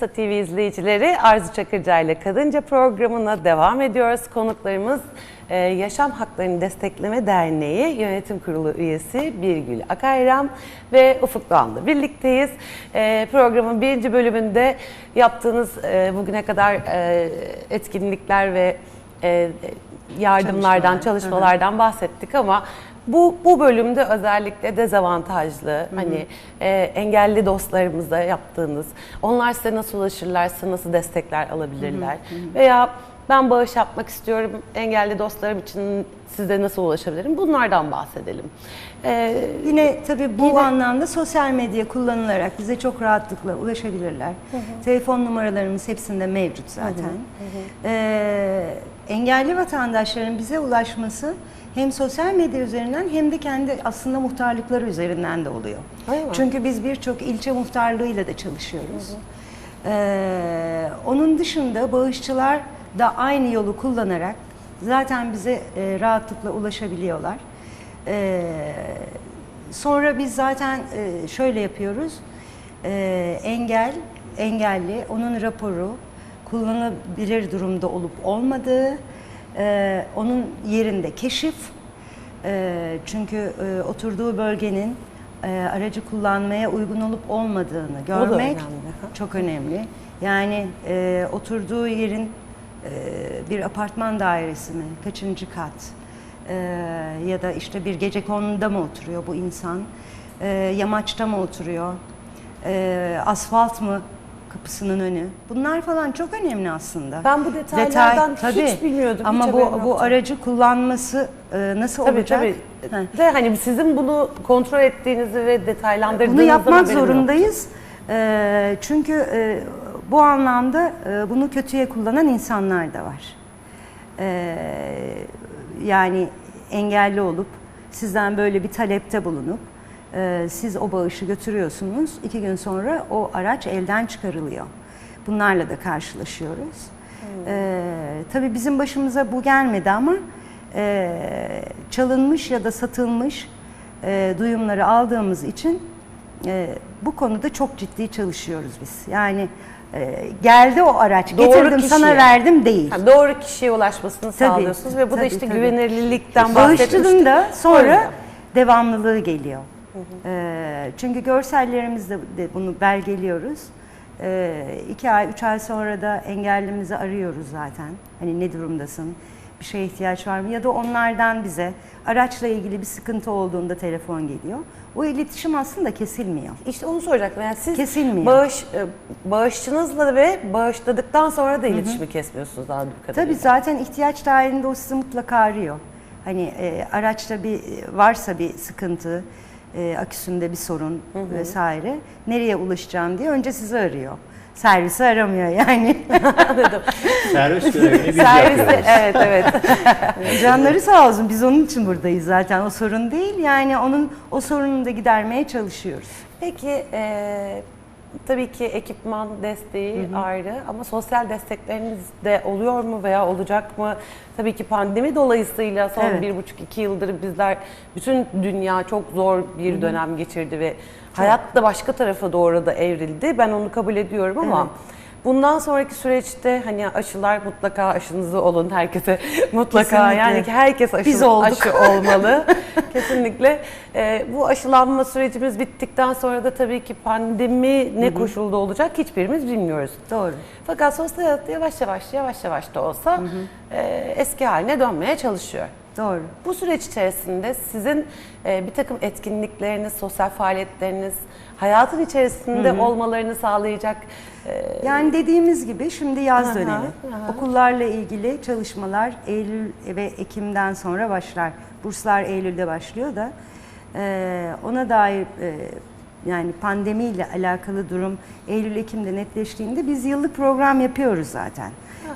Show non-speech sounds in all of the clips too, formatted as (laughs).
Manisa TV izleyicileri, Arzu Çakırca ile Kadınca programına devam ediyoruz. Konuklarımız e, Yaşam Haklarını Destekleme Derneği Yönetim Kurulu üyesi Birgül Akayram ve Ufuk Doğan'la birlikteyiz. E, Programın birinci bölümünde yaptığınız e, bugüne kadar etkinlikler ve yardımlardan, Çalışmalar. çalışmalardan bahsettik ama bu bu bölümde özellikle dezavantajlı, hani e, engelli dostlarımıza yaptığınız, onlar size nasıl ulaşırlar, size nasıl destekler alabilirler veya ben bağış yapmak istiyorum, engelli dostlarım için size nasıl ulaşabilirim? Bunlardan bahsedelim. E, Yine tabii bu Yine- anlamda sosyal medya kullanılarak bize çok rahatlıkla ulaşabilirler. Telefon numaralarımız hepsinde mevcut zaten. Ee, engelli vatandaşların bize ulaşması hem sosyal medya üzerinden hem de kendi aslında muhtarlıkları üzerinden de oluyor. Mi? Çünkü biz birçok ilçe muhtarlığıyla da çalışıyoruz. Ee, onun dışında bağışçılar da aynı yolu kullanarak zaten bize e, rahatlıkla ulaşabiliyorlar. Ee, sonra biz zaten e, şöyle yapıyoruz. Ee, engel, engelli, onun raporu, kullanılabilir durumda olup olmadığı, e, onun yerinde keşif, e, çünkü e, oturduğu bölgenin e, aracı kullanmaya uygun olup olmadığını görmek önemli. çok önemli. Yani e, oturduğu yerin e, bir apartman dairesi mi, kaçıncı kat e, ya da işte bir gece konunda mı oturuyor bu insan, e, yamaçta mı oturuyor, e, asfalt mı kapısının önü. Bunlar falan çok önemli aslında. Ben bu detaylardan hiç bilmiyordum, hiç Ama haberim bu yoktu. bu aracı kullanması e, nasıl tabii olacak? tabii. Heh. Ve hani sizin bunu kontrol ettiğinizi ve detaylandırdığınızdan Bunu yapmak haberim zorundayız. Ee, çünkü e, bu anlamda e, bunu kötüye kullanan insanlar da var. Ee, yani engelli olup sizden böyle bir talepte bulunup e, siz o bağışı götürüyorsunuz. iki gün sonra o araç elden çıkarılıyor. Bunlarla da karşılaşıyoruz. Ee, tabii bizim başımıza bu gelmedi ama e, çalınmış ya da satılmış e, duyumları aldığımız için e, bu konuda çok ciddi çalışıyoruz biz. Yani e, geldi o araç, Doğru getirdim sana kişiye. verdim değil. Ha, doğru kişiye ulaşmasını Tabii, sağlıyorsunuz ve bu da tabii, işte tabii. güvenilirlikten bahsetmiştik. Da sonra devamlılığı geliyor. Ee, çünkü görsellerimizde de bunu belgeliyoruz. Ee, iki ay, üç ay sonra da engellimizi arıyoruz zaten. Hani ne durumdasın, bir şeye ihtiyaç var mı? Ya da onlardan bize araçla ilgili bir sıkıntı olduğunda telefon geliyor. O iletişim aslında kesilmiyor. İşte onu soracaktım. Yani siz Kesilmiyor. bağış e, bağışçınızla ve bağışladıktan sonra da iletişimi kesmiyorsunuz anladığım kadarıyla. Tabii zaten ihtiyaç dahilinde o sizi mutlaka arıyor. Hani e, araçta bir varsa bir sıkıntı, e, aküsünde bir sorun vesaire nereye ulaşacağım diye önce sizi arıyor. Servisi aramıyor yani. (laughs) Servis (laughs) görevini biz Serviste yapıyoruz. evet evet. (laughs) Canları sağ olsun biz onun için buradayız zaten o sorun değil. Yani onun o sorununu da gidermeye çalışıyoruz. Peki e, tabii ki ekipman desteği ayrı ama sosyal destekleriniz de oluyor mu veya olacak mı? Tabii ki pandemi dolayısıyla son Evet. bir buçuk iki yıldır bizler bütün dünya çok zor bir dönem geçirdi ve hayat da başka tarafa doğru da evrildi. Ben onu kabul ediyorum ama Evet. Bundan sonraki süreçte hani aşılar mutlaka aşınızı olun herkese (laughs) mutlaka Kesinlikle. yani herkes aşı, Biz olduk. aşı olmalı (laughs) kesinlikle. Ee, bu aşılanma sürecimiz bittikten sonra da tabii ki pandemi ne koşulda olacak hiçbirimiz bilmiyoruz. Doğru. Fakat sosyal hayat yavaş yavaş yavaş yavaş da olsa e, eski haline dönmeye çalışıyor. Doğru. Bu süreç içerisinde sizin e, bir takım etkinlikleriniz, sosyal faaliyetleriniz, hayatın içerisinde olmalarını sağlayacak e, Yani dediğimiz gibi şimdi yaz Aha, dönemi. aha. Okullarla ilgili çalışmalar Eylül ve Ekim'den sonra başlar. Burslar Eylül'de başlıyor da e, ona dair e, yani pandemiyle alakalı durum Eylül-Ekim'de netleştiğinde biz yıllık program yapıyoruz zaten.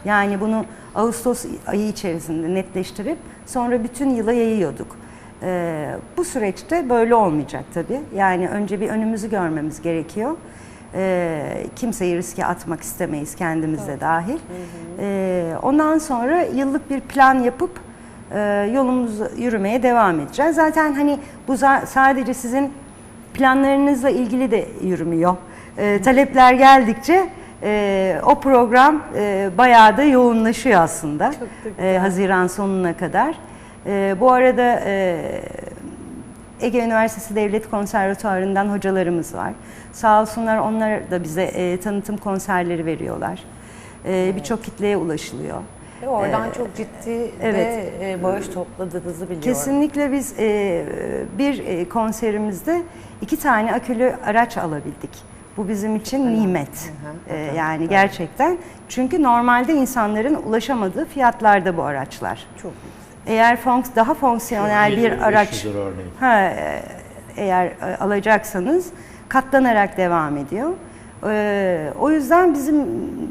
Yani bunu Ağustos ayı içerisinde netleştirip sonra bütün yıla yayıyorduk. E, bu süreçte böyle olmayacak tabii. Yani önce bir önümüzü görmemiz gerekiyor. Ee, kimseyi riske atmak istemeyiz kendimiz de dahil. Ee, ondan sonra yıllık bir plan yapıp e, yolumuzu yürümeye devam edeceğiz. Zaten hani bu za- sadece sizin planlarınızla ilgili de yürümüyor. e, talepler geldikçe e, o program e, bayağı da yoğunlaşıyor aslında. E, Haziran sonuna kadar. E, bu arada e, Ege Üniversitesi Devlet Konservatuarı'ndan hocalarımız var. Sağ olsunlar onlar da bize e, tanıtım konserleri veriyorlar. E, Birçok kitleye ulaşılıyor. Ve oradan çok ciddi evet. de e, bağış topladığınızı biliyorum. Kesinlikle biz e, bir e, konserimizde iki tane akülü araç alabildik. Bu bizim için nimet. E, yani gerçekten. Çünkü normalde insanların ulaşamadığı fiyatlarda bu araçlar. Çok Eğer fonks daha fonksiyonel bir 7500 araç ha, e, eğer e, alacaksanız katlanarak devam ediyor. E, o yüzden bizim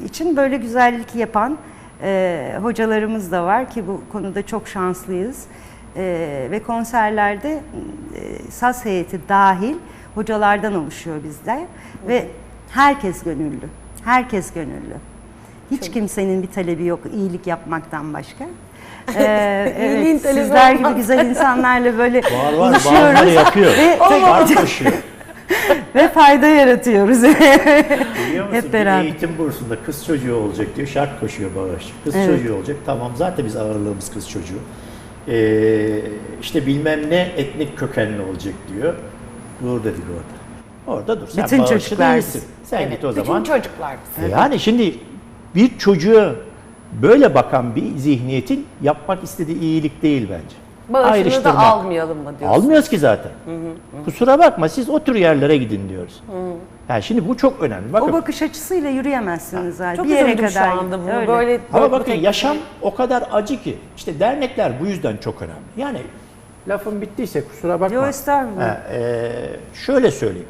için böyle güzellik yapan e, hocalarımız da var ki bu konuda çok şanslıyız. E, ve konserlerde e, saz heyeti dahil hocalardan oluşuyor bizde ve herkes gönüllü. Herkes gönüllü. Hiç kimsenin bir talebi yok iyilik yapmaktan başka. Ee, (laughs) evet, sizler gibi güzel insanlarla böyle (laughs) Var var buluşuyoruz yapıyor. ve, Var koşuyor. (laughs) ve fayda yaratıyoruz. Biliyor musun? Hep beraber. Bir eğitim bursunda kız çocuğu olacak diyor. Şart koşuyor bağış. Kız Evet. çocuğu olacak. Tamam zaten biz ağırlığımız kız çocuğu. Ee, işte bilmem ne etnik kökenli olacak diyor. Dur dedik orada. Orada dur. Sen Bütün çocuklar değilsin. Sen Evet, git o bütün zaman. çocuklar. E Yani şimdi bir çocuğa böyle bakan bir zihniyetin yapmak istediği iyilik değil bence. Bağışını da almayalım mı diyorsun? Almıyoruz ki zaten. Kusura bakma siz o tür yerlere gidin diyoruz. Yani şimdi bu çok önemli. Bakın, o bakış açısıyla yürüyemezsiniz zaten. Çok bir yere kadar. şu anda bunu Öyle. böyle. ama bakın tek- yaşam o kadar acı ki. İşte dernekler bu yüzden çok önemli. Yani lafım bittiyse kusura bakma. Yo, estağfurullah. Ha, e, şöyle söyleyeyim.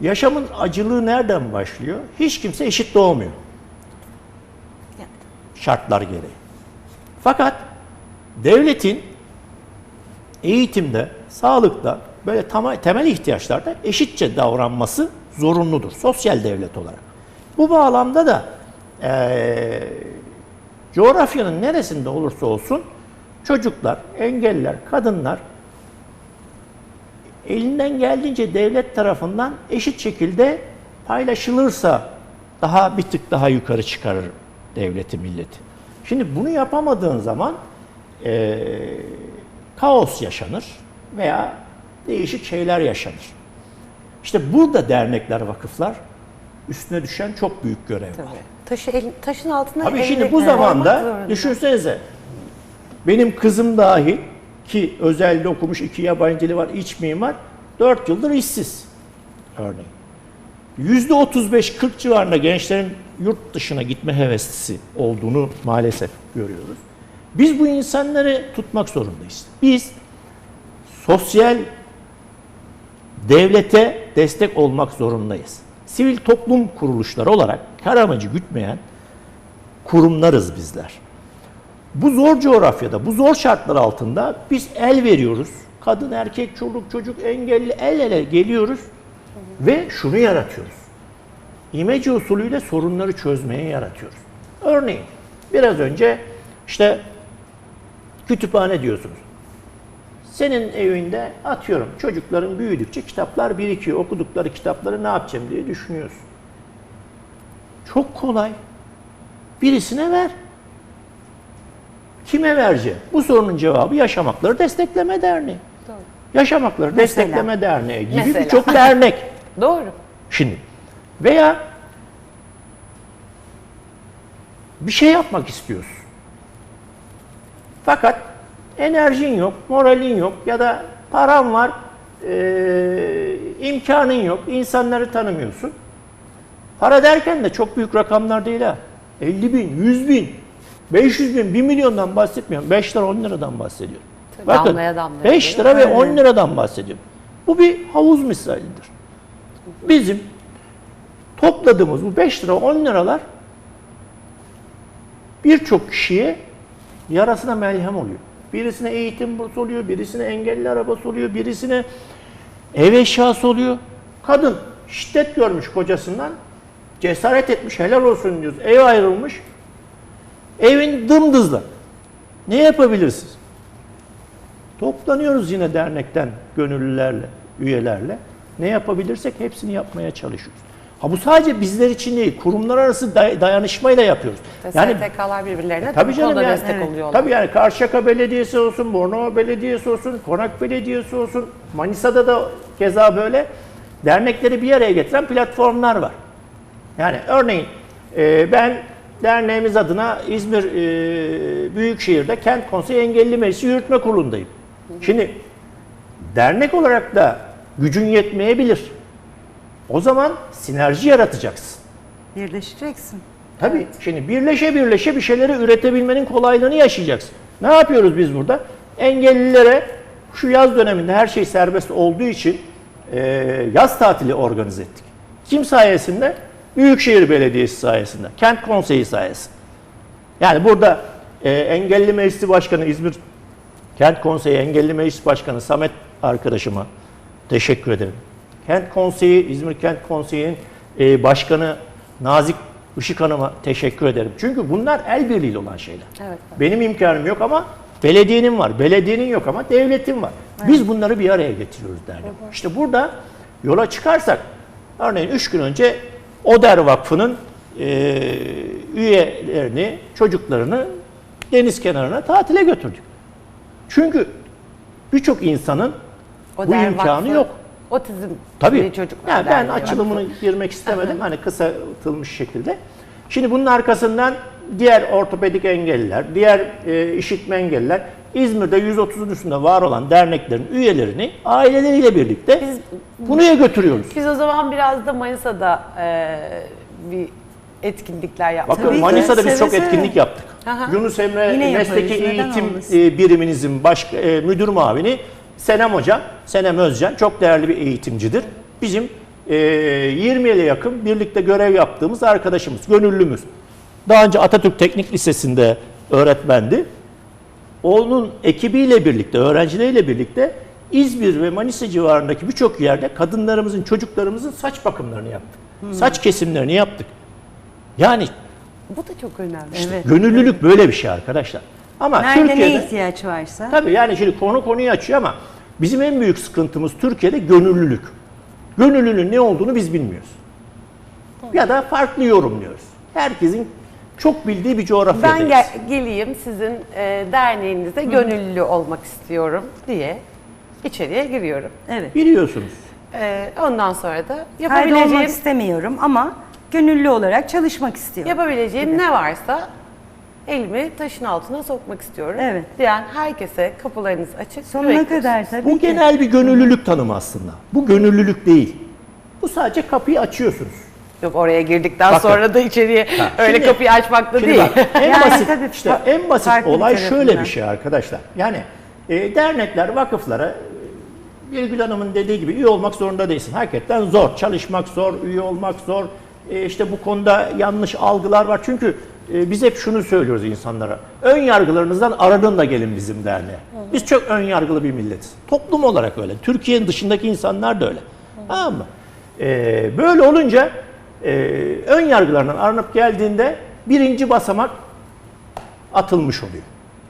Yaşamın acılığı nereden başlıyor? Hiç kimse eşit doğmuyor. Şartlar gereği. Fakat devletin eğitimde, sağlıkta, böyle tam, temel ihtiyaçlarda eşitçe davranması zorunludur. Sosyal devlet olarak. Bu bağlamda da eee, coğrafyanın neresinde olursa olsun çocuklar, engelliler, kadınlar elinden geldiğince devlet tarafından eşit şekilde paylaşılırsa daha bir tık daha yukarı çıkarır devleti, milleti. Şimdi bunu yapamadığın zaman eee, kaos yaşanır veya değişik şeyler yaşanır. İşte burada dernekler, vakıflar üstüne düşen çok büyük görev var. Tabii. Taşı el- taşın altına Tabii şimdi bu zamanda düşünsenize benim kızım dahil ki özelde okumuş iki yabancı dili var iç mimar 4 yıldır işsiz örneğin. Yüzde 35-40 civarında gençlerin yurt dışına gitme heveslisi olduğunu maalesef görüyoruz. Biz bu insanları tutmak zorundayız. Biz sosyal devlete destek olmak zorundayız. Sivil toplum kuruluşları olarak kar amacı gütmeyen kurumlarız bizler. Bu zor coğrafyada, bu zor şartlar altında biz el veriyoruz. Kadın, erkek, çoluk, çocuk, engelli el ele geliyoruz ve şunu yaratıyoruz. İmece usulüyle sorunları çözmeye yaratıyoruz. Örneğin biraz önce işte kütüphane diyorsunuz. Senin evinde atıyorum çocukların büyüdükçe kitaplar birikiyor. Okudukları kitapları ne yapacağım diye düşünüyorsun. Çok kolay. Birisine ver. Kime vereceğim? Bu sorunun cevabı Yaşamakları Destekleme Derneği. Yaşamakları Destekleme Derneği gibi Mesela. birçok (laughs) dernek. Doğru. Şimdi veya bir şey yapmak istiyorsun. Fakat enerjin yok, moralin yok ya da paran var, eee, imkanın yok, insanları tanımıyorsun. Para derken de çok büyük rakamlar değil ha. 50 bin, 100 bin, 500 bin, 1 milyondan bahsetmiyorum. 5 lira 10 liradan bahsediyorum. Bakın damlaya damlaya 5 geliyor. lira ve 10 liradan bahsediyorum. Bu bir havuz misalidir. Bizim topladığımız bu 5 lira 10 liralar birçok kişiye yarasına melhem oluyor. Birisine eğitim bursu oluyor, birisine engelli arabası oluyor, birisine ev eşyası oluyor. Kadın şiddet görmüş kocasından, cesaret etmiş, helal olsun diyoruz. Ev ayrılmış, evin dımdızla. Ne yapabilirsiniz? Toplanıyoruz yine dernekten gönüllülerle, üyelerle. Ne yapabilirsek hepsini yapmaya çalışıyoruz. Ha bu sadece bizler için değil, kurumlar arası day- dayanışmayla yapıyoruz. Yani STK'lar birbirlerine Tabii bu canım yani. destek Evet. oluyorlar. Tabii yani Karşıyaka Belediyesi olsun, Bornova Belediyesi olsun, Konak Belediyesi olsun, Manisa'da da keza böyle dernekleri bir araya getiren platformlar var. Yani örneğin e, ben derneğimiz adına İzmir e, Büyükşehir'de Kent Konseyi Engelli Meclisi Yürütme Kurulu'ndayım. Şimdi dernek olarak da gücün yetmeyebilir. O zaman sinerji yaratacaksın. Birleşeceksin. Tabii. Şimdi birleşe birleşe bir şeyleri üretebilmenin kolaylığını yaşayacaksın. Ne yapıyoruz biz burada? Engellilere şu yaz döneminde her şey serbest olduğu için e, yaz tatili organize ettik. Kim sayesinde? Büyükşehir Belediyesi sayesinde, Kent Konseyi sayesinde. Yani burada e, Engelli Meclisi Başkanı İzmir Kent Konseyi Engelli Meclis Başkanı Samet arkadaşıma teşekkür ederim. Kent Konseyi, İzmir Kent Konseyi'nin e, başkanı Nazik Işık Hanım'a teşekkür ederim. Çünkü bunlar el birliğiyle olan şeyler. Evet. Benim imkanım yok ama belediyenin var. Belediyenin yok ama devletin var. Biz bunları bir araya getiriyoruz dernek. İşte burada yola çıkarsak, örneğin 3 gün önce Oder Vakfı'nın e, üyelerini, çocuklarını deniz kenarına tatile götürdük. Çünkü birçok insanın O bu imkanı yok. Otizm Tabii. çocuklar Yani ben açılımını vakfı. girmek istemedim. hani kısaltılmış şekilde. Şimdi bunun arkasından diğer ortopedik engelliler, diğer e, işitme engelliler İzmir'de 130'un üstünde var olan derneklerin üyelerini aileleriyle birlikte Biz- buraya götürüyoruz. Biz o zaman biraz da Manisa'da e, bir etkinlikler yaptık. Bakın Tabii ki, Manisa'da biz seve çok seve. etkinlik yaptık. Aha. Yunus Emre Yine yaparız, Mesleki neden Eğitim olmasın? e, Biriminizin baş, e, müdür muavini Senem Hocam, Senem Özcan çok değerli bir eğitimcidir. Bizim e, 20'ye yakın birlikte görev yaptığımız arkadaşımız, gönüllümüz. Daha önce Atatürk Teknik Lisesi'nde öğretmendi. Onun ekibiyle birlikte, öğrencileriyle birlikte İzmir ve Manisa civarındaki birçok yerde kadınlarımızın, çocuklarımızın saç bakımlarını yaptık. Saç kesimlerini yaptık. Yani Bu da çok önemli. Evet. Gönüllülük böyle bir şey arkadaşlar. Ama Nerede Türkiye'de ne ihtiyaç varsa. tabii yani şimdi konu konuyu açıyor ama bizim en büyük sıkıntımız Türkiye'de gönüllülük. Gönüllülüğün ne olduğunu biz bilmiyoruz. Ya da farklı yorumluyoruz. Herkesin çok bildiği bir Ben coğrafyadayız. gel- geleyim sizin e, derneğinizde gönüllü olmak istiyorum diye içeriye giriyorum. Evet. Biliyorsunuz. E, ondan sonra da Kaydolmak yapabileceğim, istemiyorum ama gönüllü olarak çalışmak istiyorum. yapabileceğim ne varsa elimi taşın altına sokmak istiyorum. Evet. Diyen herkese kapılarınız açık. Sonuna bekliyoruz. kadar tabii Bu ki. genel bir gönüllülük tanımı aslında. Bu gönüllülük değil. Bu sadece kapıyı açıyorsunuz. Yok oraya girdikten Bakın. sonra da içeriye Ha, öyle şimdi- kapıyı açmakla Şimdi değil. bak, en Yani basit tabii işte fa- en basit farklı bir olay şöyle tarafından. bir şey arkadaşlar. Yani e, dernekler, vakıflara e, Birgül Hanım'ın dediği gibi üye olmak zorunda değilsin. Hakikaten zor. Çalışmak zor, üye olmak zor. E, işte bu konuda yanlış algılar var. Çünkü e, biz hep şunu söylüyoruz insanlara. Ön yargılarınızdan arının da gelin bizim derneğe. Biz çok ön yargılı bir milletiz. Toplum olarak öyle. Türkiye'nin dışındaki insanlar da öyle. Tamam mı? E, böyle olunca e, ön yargılarından arınıp geldiğinde birinci basamak atılmış oluyor.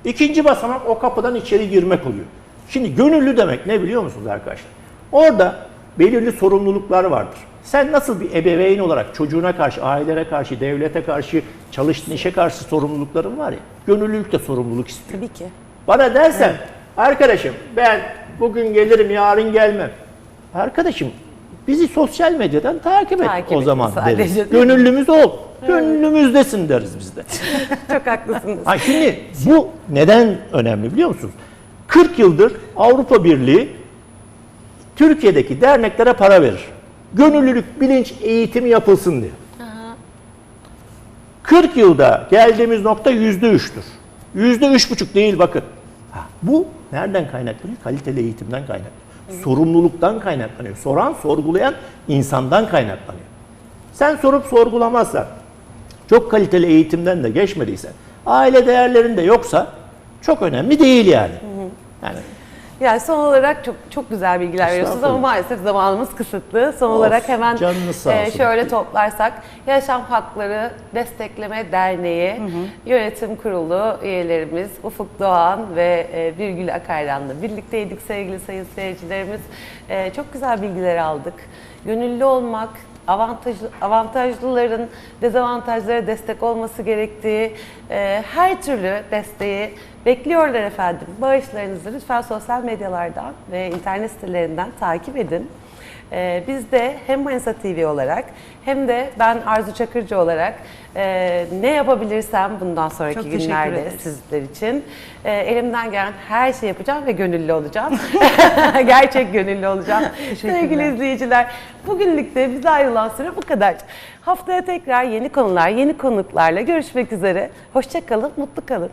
İkinci basamak o kapıdan içeri girmek oluyor. Şimdi gönüllü demek ne biliyor musunuz arkadaşlar? Orada belirli sorumluluklar vardır. Sen nasıl bir ebeveyn olarak çocuğuna karşı, ailelere karşı, devlete karşı, çalıştığın işe karşı sorumlulukların var ya, gönüllülük de sorumluluk istiyor. Tabii ki. Bana dersen, arkadaşım ben bugün gelirim, yarın gelmem. Arkadaşım bizi sosyal medyadan takip et Takip o zaman sadece, deriz. Gönüllümüz ol. Gönlümüzdesin deriz biz de. (laughs) Çok haklısınız. Ha şimdi bu neden önemli biliyor musunuz? 40 yıldır Avrupa Birliği Türkiye'deki derneklere para verir. Gönüllülük bilinç eğitimi yapılsın diye. 40 yılda geldiğimiz nokta yüzde üçtür. Yüzde üç buçuk değil bakın. Ha, bu nereden kaynaklanıyor? Kaliteli eğitimden kaynaklanıyor. Sorumluluktan kaynaklanıyor. Soran, sorgulayan insandan kaynaklanıyor. Sen sorup sorgulamazsan, çok kaliteli eğitimden de geçmediysen, aile değerlerinde yoksa çok önemli değil yani. Yani Yani son olarak çok çok güzel bilgiler veriyorsunuz ama maalesef zamanımız kısıtlı. Son Olsun, olarak hemen e, şöyle toplarsak Yaşam Hakları Destekleme Derneği Yönetim Kurulu üyelerimiz Ufuk Doğan ve e, Birgül Akayran'la birlikteydik sevgili sayın seyircilerimiz. E, çok güzel bilgiler aldık. Gönüllü olmak, avantajlı, avantajlıların dezavantajlara destek olması gerektiği e, her türlü desteği bekliyorlar efendim. Bağışlarınızı lütfen sosyal medyalardan ve internet sitelerinden takip edin. Ee, biz de hem Manisa TV olarak hem de ben Arzu Çakırcı olarak e, ne yapabilirsem bundan sonraki Çok teşekkür günlerde ederiz. sizler için e, elimden gelen her şeyi yapacağım ve gönüllü olacağım. (laughs) Gerçek gönüllü olacağım. Sevgili izleyiciler, bugünlük de bize ayrılan süre bu kadar. Haftaya tekrar yeni konular, yeni konuklarla görüşmek üzere. Hoşça kalın, mutlu kalın.